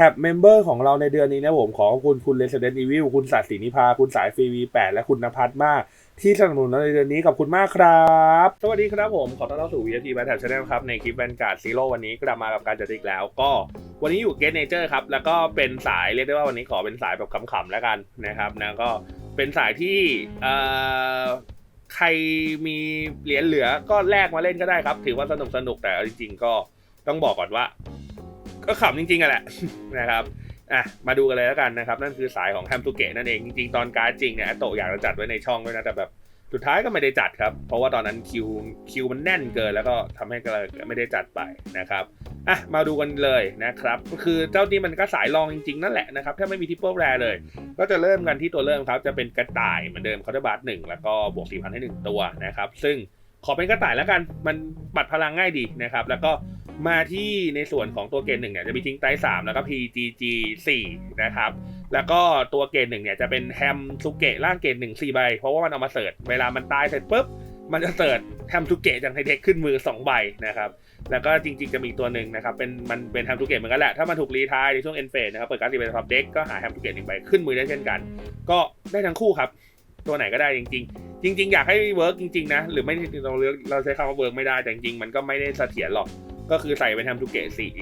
ท็บเมมเบอร์ของเราในเดือนนี้นะผมขอขอบคุณคุณ Resident Evil คุณสัตย์ศรีนิพา คุณสายฟรีวีแปดและคุณนภัทรมาก ที่สนับสนุนเราในเดือนนี้ขอบคุณมากครับ สวัสดีครับผม ขอต้อนรับสู่ VFT b a t t l e Channel ครับ ในคลิปแวนการ์ดซีโร่วันนี้กลับมากับการจัดอีกแล้ว ก็วันนี้อยู่เก t เนเจอร์ครับ แล้วก็เป็นสายเรียกได้ว่าวันนี้ขอเป็นสายแบบขำๆแล้วกันนะครับนะก็เป็นสายที่เอ่อใครมีเหรียญเหลือก็แลกมาเล่นก็ได้ครับ ถือว่าสนุกสนุกๆแต่จริงๆก็ต้องบอกก่อนว่า ก็ขำจริงๆอะแหละนะครับอะมาดูกันเลยแล้วกันนะครับ นั่นคือสายของแฮมตูเกะนั่นเองจริงๆ ตอนการ์ดจริงเนี่ยโตอยากจะจัดไว้ในช่องด้วยนะแต่แบบสุดท้ายก็ไม่ได้จัดครับ เพราะว่าตอนนั้นคิวคิวมันแน่นเกินแล้วก็ทำให้ก็เลยไม่ได้จัดไปนะครับอะมาดูกันเลยนะครับ คือเจ้านี้มันก็สายรองจริงๆ นั่นแหละนะครับถ้าไม่มีทิปเปิลแรเลย ก็จะเริ่มกันที่ตัวเริ่มครับ จะเป็นกระต่ายเหมือนเดิมคาร์ดบาร์หนึ่งแล้วก็บวกสี่พันให้หนึ่งตัวนะครับ ซึ่งขอเป็นกระต่ายแล้วกันมันปัดพลังง่ายดีนะครับ แล้วก็ มาที่ในส่วนของตัวเกณฑ์หนึ่งเนี่ยจะมีทิ้งไตสามแล้วก็ PGG สี่นะครับ แล้วก็ตัวเกณฑ์หนึ่งเนี่ยจะเป็นแฮมซุเกะร่างเกณฑ์หนึ่งสี่ใบ เพราะว่ามันเอามาเสิร์ชเวลามันตายเสร็จปุ๊บ มันจะเสิร์ชแฮมซุเกะจากไฮเทคขึ้นมือ 2 ใบนะครับแล้วก็จริงๆจะมีตัวหนึ่งนะครับ เป็นมันเป็นแฮมซุเกะเหมือนกันแหละ ถ้ามันถูกรีทายในช่วงเอ็นเฟสนะครับ เปิดการ์ดตีเป็นท็อปเด็กก็หาแฮมซุเกะหนึ่งใบขึ้นมือได้เช่นกัน ก็ได้ทั้งคู่ครับ ตัวไหนก็ได้จริง ๆ จริง ๆ อยากให้เวิร์กจริง ๆ นะ หรือไม่เราเลือกเราใช้คำว่าเวิร์กไม่ได้แต่จริงๆมันก็ไม่ได้เสถียรหรอก ก็คือใส่เป็นแฮมทูเกะสี่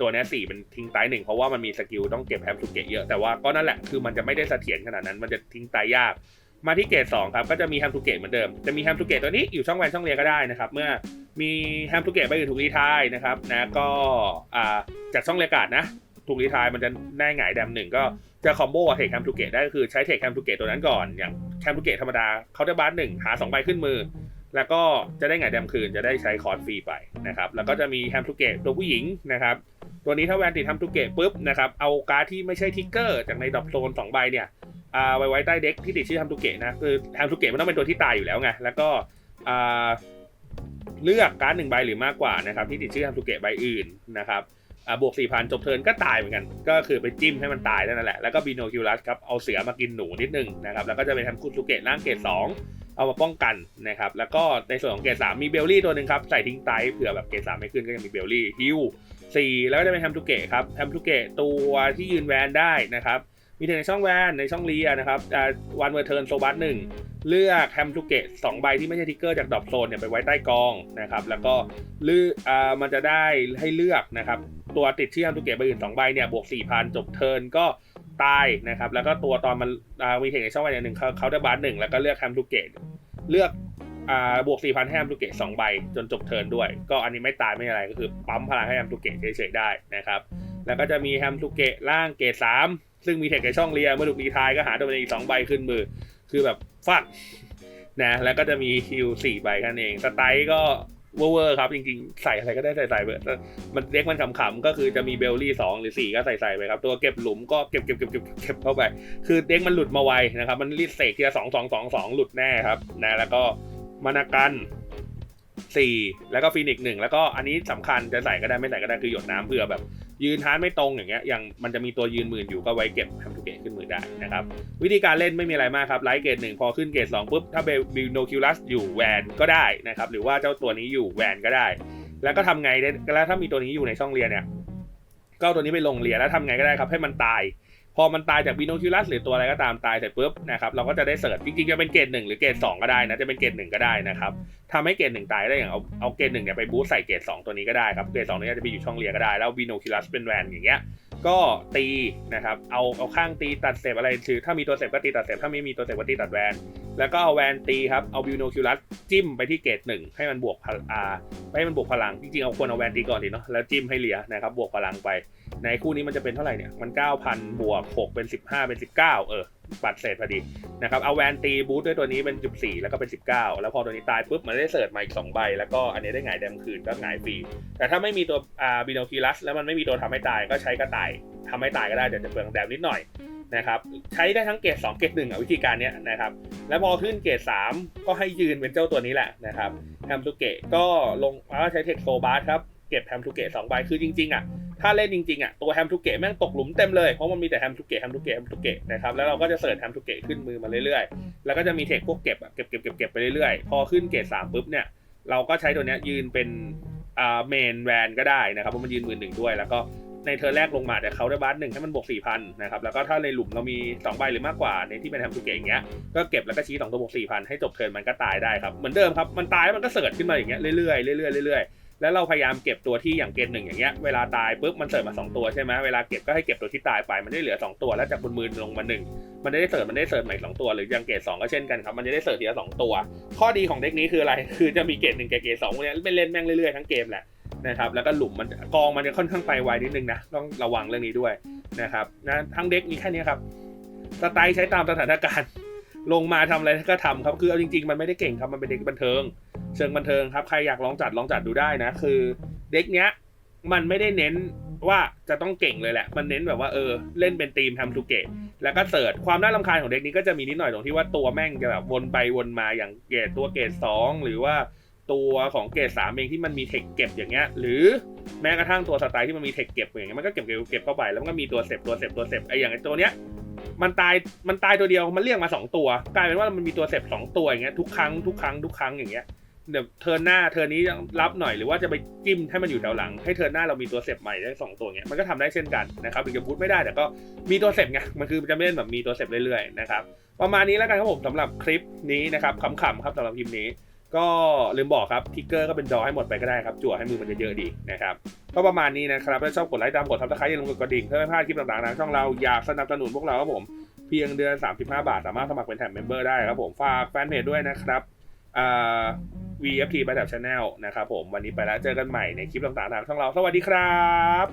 ตัวนี้สี่เป็นทิ้งไตหนึ่งเพราะว่ามันมีสกิลต้องเก็บแฮมทูเกะเยอะแต่ว่าก็นั่นแหละคือมันจะไม่ได้เสถียรขนาดนั้นมันจะทิ้งไตยาก มาที่เกรดสองครับก็จะมีแฮมทูเกะเหมือนเดิมจะมีแฮมทูเกะตัวนี้อยู่ช่องแวนช่องเรียก็ได้นะครับเมื่อมีแฮมทูเกะไปอื่นถูกรีทายนะครับนะก็อ่าจากช่องเรียกาดนะถูกรีทายมันจะได้หงายแดมหนึ่งก็จะคอมโบกับเทคแฮมทูเกะได้ก็คือใช้เทคแฮมทูเกะตัวนั้นก่อนอย่างแฮมทูเกะธรรมดาเคาน์เตอร์บาร์หนึ่งหาสองใบขึ้นมือ แล้วก็จะได้หงแดมคืนจะได้ใช้คอร์สฟรีไปนะครับ แล้วก็จะมีแฮมทูเกตตัวผู้หญิงนะครับ ตัวนี้ถ้าแวนติดแฮมทูเกตปุ๊บนะครับเอาการ์ดที่ไม่ใช่ทิกเกอร์จากในดรอปโซน2ใบเนี่ยไว้ไว้ใต้เด็กที่ติดชื่อแฮมทูเกตนะคือแฮมทูเกตมันต้องเป็นตัวที่ตายอยู่แล้วไงแล้วก็เลือกการ์ดหนึ่งใบหรือมากกว่านะครับที่ติดชื่อแฮมทูเกตใบอื่นนะครับบวก4 0 0 0จบเทิร์นก็ตายเหมือนกัน ก็คือไปจิ้มให้มันตายนั่นแหละแล้วก็บีโนคิวลัสครับเอาเสือมากินหนูนิดนึงนะครับแล้วก็จะเป็นแฮมคุซูเกตร่างเกต2 เอามาป้องกันนะครับ แล้วก็ในส่วนของเกรดสามมีเบลลี่ตัวหนึ่งครับ ใส่ทิ้งไตเผื่อแบบเกรดสามไม่ขึ้นก็ยังมีเบลลี่ฮิวสี่แล้วก็จะเป็นแฮมทูเกะครับแฮมทูเกะตัวที่ยืนแวนได้นะครับมีในช่องแวนในช่องเลียนะครับวันเวอร์เทิร์นโซบัสหนึ่งเลือกแฮมทูเกะสองใบที่ไม่ใช่ทิกเกอร์จากดรอปโซนเนี่ยไปไว้ใต้กองนะครับ แล้วก็เลือกอ่ามันจะได้ให้เลือกนะครับ ตัวติดที่แฮมทูเกะใบอื่นสองใบเนี่ยบวกสี่พันจบเทิร์นก็ตายนะครับ แล้วก็ตัวตอนมันมีเทคในช่องแวนอย่างหนึ่งเขาเดอร์บัสหนึ่งแล้วก็เลือกแฮมทูเกะ เลือกอ่าบวก 4,000 ให้แฮมตูเกะ2ใบจนจบเทิร์นด้วย ก็อันนี้ไม่ตายไม่อะไรก็คือปั๊มพลังให้แฮมตูเกะเฉยๆได้นะครับ แล้วก็จะมีแฮมตูเกะล่างเกตสามซึ่งมีเทคในช่องเรียเมื่อถูกรีทายก็หาตัวเป็นอีก2ใบขึ้นมือ คือแบบฟัดนะแล้วก็จะมีฮิว4ใบแค่นั้นเองสไตล์ก็ เวอร์ครับจริงๆ ใส่อะไรก็ได้ใส่ใส่ไปมันเล็กมันขำๆก็คือจะมีเบลลี่สองหรือสี่ก็ใส่ใส่ไปครับ ตัวเก็บหลุมก็เก็บเก็บเก็บเก็บเก็บเข้าไป คือเด็กมันหลุดมาไวนะครับ มันรีดเสกทีละสองสองสองสองหลุดแน่ครับนะแล้วก็มานากันสี่แล้วก็ฟีนิกหนึ่งแล้วก็อันนี้สำคัญจะใส่ก็ได้ไม่ใส่ก็ได้คือหยดน้ำเพื่อแบบ ยืนทานไม่ตรงอย่างเงี้ยอย่างมันจะมีตัวยืนหมื่นอยู่ก็ไว้เก็บแฮมทูเกตขึ้นมือได้นะครับ วิธีการเล่นไม่มีอะไรมากครับไลท์เกตหนึ่งพอขึ้นเกตสองปุ๊บถ้าเบลบิโนคิวลัสอยู่แวนก็ได้นะครับหรือว่าเจ้าตัวนี้อยู่แวนก็ได้ แล้วก็ทำไงได้แล้วถ้ามีตัวนี้อยู่ในช่องเรียนเนี่ยก็ตัวนี้ไปลงเรียนแล้วทำไงก็ได้ครับให้มันตาย พอมันตายจากบิโนคิวลัสหรือตัวอะไรก็ตามตายเสร็จปุ๊บนะครับเราก็จะได้เสิร์ชจริงๆจะเป็นเกรดหนึ่งหรือเกรดสองก็ได้นะจะเป็นเกรดหนึ่งก็ได้นะครับทำให้เกรดหนึ่งตายได้อย่างเอาเอาเกรดหนึ่งเนี่ยไปบูสใส่เกรดสองตัวนี้ก็ได้ครับเกรดสองนี้จะไปอยู่ช่องเลียก็ได้แล้วบิโนคิวลัสเป็นแวนอย่างเงี้ย ก็ตีนะครับ เอาเอาข้างตีตัดเสพอะไรคือถ้ามีตัวเสพก็ตีตัดเสพถ้าไม่มีตัวเสพก็ตีตัดแวน แล้วก็เอาแวนตีครับ เอาบิวโนคิวลัสจิ้มไปที่เกรดหนึ่งให้มันบวกพลังอ่าให้มันบวกพลัง จริงๆ เอาควรเอาแวนตีก่อนดีเนาะ แล้วจิ้มให้เหลียนะครับ บวกพลังไป ในคู่นี้มันจะเป็นเท่าไหร่เนี่ย มัน 9,000 บวก 6 เป็น 15 เป็น 19 เออ ปัดเศษพอดีนะครับเอาแวนตีบูทด้วยตัวนี้เป็น 14 แล้วก็เป็น 19 แล้วพอตัวนี้ตายปุ๊บมันได้เสิร์ชมาอีก2ใบ แล้วก็อันนี้ได้หงายแดมคืนก็หงายฟรี แต่ถ้าไม่มีตัวอ่าบิโนคิลัสแล้วมันไม่มีตัวทำให้ตายก็ใช้กระต่ายทำให้ตายก็ได้แต่จะเปลืองแดมนิดหน่อยนะครับใช้ได้ทั้งเกรด2เกรด1อะวิธีการเนี้ยนะครับแล้วพอขึ้นเกรด3 ก็ให้ยืนเป็นเจ้าตัวนี้แหละนะครับแฮมทูเกะก็ลงแล้วใช้เทคโซบาร์ครับเก็บแฮมทูเกะ2ใบคือจริงๆอะ ถ้าเล่นจริงๆอะตัวแฮมทูเกะแม่งตกหลุมเต็มเลยเพราะมันมีแต่แฮมทูเกะแฮมทูเกะแฮมทูเกะนะครับแล้วเราก็จะเสิร์ชแฮมทูเกะขึ้นมือมาเรื่อยๆ แล้วก็จะมีเทคพวกเก็บอะเก็บเก็บเก็บเก็บไปเรื่อยๆ พอขึ้นเกรดสามปุ๊บเนี่ยเราก็ใช้ตัวเนี้ยยืนเป็นอ่าเมนแวนก็ได้นะครับเพราะมันยืนมือหนึ่งด้วย แล้วก็ในเทอร์แรกลงมาแต่เขาได้บัสหนึ่งให้มันบวกสี่พันนะครับแล้วก็ถ้าในหลุมเรามีสองใบหรือมากกว่าในที่เป็นแฮมทูเกะอย่างเงี้ยก็เก็บแล้วก็ชี้สองตัวบวกสี่พันให้จบเทิร์นมันก็ตายได้ครับเหมือนเดิมครับมันตายแล้วมันก็เสิร์ชขึ้นมาอย่างเงี้ยเรื่อยๆเรื่อยๆเรื่อยๆ แล้วเราพยายามเก็บตัวที่อย่างเกณฑ์หนึ่งอย่างเงี้ยเวลาตายปุ๊บมันเสิร์ชมาสองตัวใช่ไหมเวลาเก็บก็ให้เก็บตัวที่ตายไปมันได้เหลือสองตัวแล้วจากบนมือลงมาหนึ่งมันได้เสิร์ชมันได้เสิร์ชใหม่สองตัวหรือยังเกรดสองก็เช่นกันครับมันจะได้เสิร์ชทีละสองตัว ข้อดีของเด็กนี้คืออะไรคือจะมีเกรดหนึ่งกับเกรดสองเนี้ยเป็นเล่นแม่งเรื่อยๆทั้งเกมแหละนะครับแล้วก็หลุมมันกองมันจะค่อนข้างไปไวนิดนึงนะต้องระวังเรื่องนี้ด้วยนะครับนะทั้งเด็กมีแค่นี้ครับสไตล์ใช้ตามสถานการณ์ ลงมาทำอะไรก็ทำครับคือเอาจริงๆ มันไม่ได้เก่งครับมันเป็นเด็กบันเทิง เชิงบันเทิงครับ ใครอยากลองจัดลองจัดดูได้นะ คือเด็กเนี้ยมันไม่ได้เน้นว่าจะต้องเก่งเลยแหละ มันเน้นแบบว่าเออเล่นเป็นทีมทำทูเกตแล้วก็เสิร์ชความน่ารำคาญของเด็กนี้ก็จะมีนิดหน่อยตรงที่ว่าตัวแม่งจะแบบวนไปวนมาอย่างเกรดตัวเกรดสองหรือว่าตัวของเกรดสามเองที่มันมีเทคเก็บอย่างเงี้ย หรือแม้กระทั่งตัวสไตล์ที่มันมีเทคเก็บอย่างเงี้ยมันก็เก็บเก็บเก็บเข้าไปแล้วมันก็มีตัวเสพตัวเสพตัวเสพไออย่างไอตัวเนี้ยมันตายมันตายตัวเดียวมันเรียกมาสองตัว กลายเป็นว่ามันมีตัวเสพสองตัวอย่างเงี้ยทุกครั้งทุกครั้งทุกครั้งอย่างเงี้ย เดี๋ยวเทิร์นหน้าเทิร์นนี้รับหน่อยหรือว่าจะไปจิ้มให้มันอยู่แถวหลัง ให้เทิร์นหน้าเรามีตัวเสพใหม่ได้สองตัวเงี้ยมันก็ทำได้เช่นกันนะครับถึงจะพูดไม่ได้แต่ก็มีตัวเสพไงมันคือจะเล่นแบบมีตัวเสพเรื่อยๆนะครับประมาณนี้แล้วกันครับผมสำหรับคลิปนี้นะครับขำๆครับสำหรับคลิปนี้ ก็ลืมบอกครับทิกเกอร์ก็เป็นดอให้หมดไปก็ได้ครับจั่วให้มือมันเยอะๆดีนะครับก็ประมาณนี้นะครับถ้าชอบกดไลค์ตามกดทับสไครต์อย่าลืมกดกระดิ่งเพื่อไม่พลาดคลิปต่างๆทางช่องเราอยากสนับสนุนพวกเราครับผมเพียงเดือน 35 บาท สามารถสมัครเป็นแถบเมมเบอร์ได้ครับผมฝากแฟนเพจด้วยนะครับอ่า VFT ไปแถบชาแนลนะครับผมวันนี้ไปแล้วเจอกันใหม่ในคลิปต่างๆทางช่องเรา สวัสดีครับ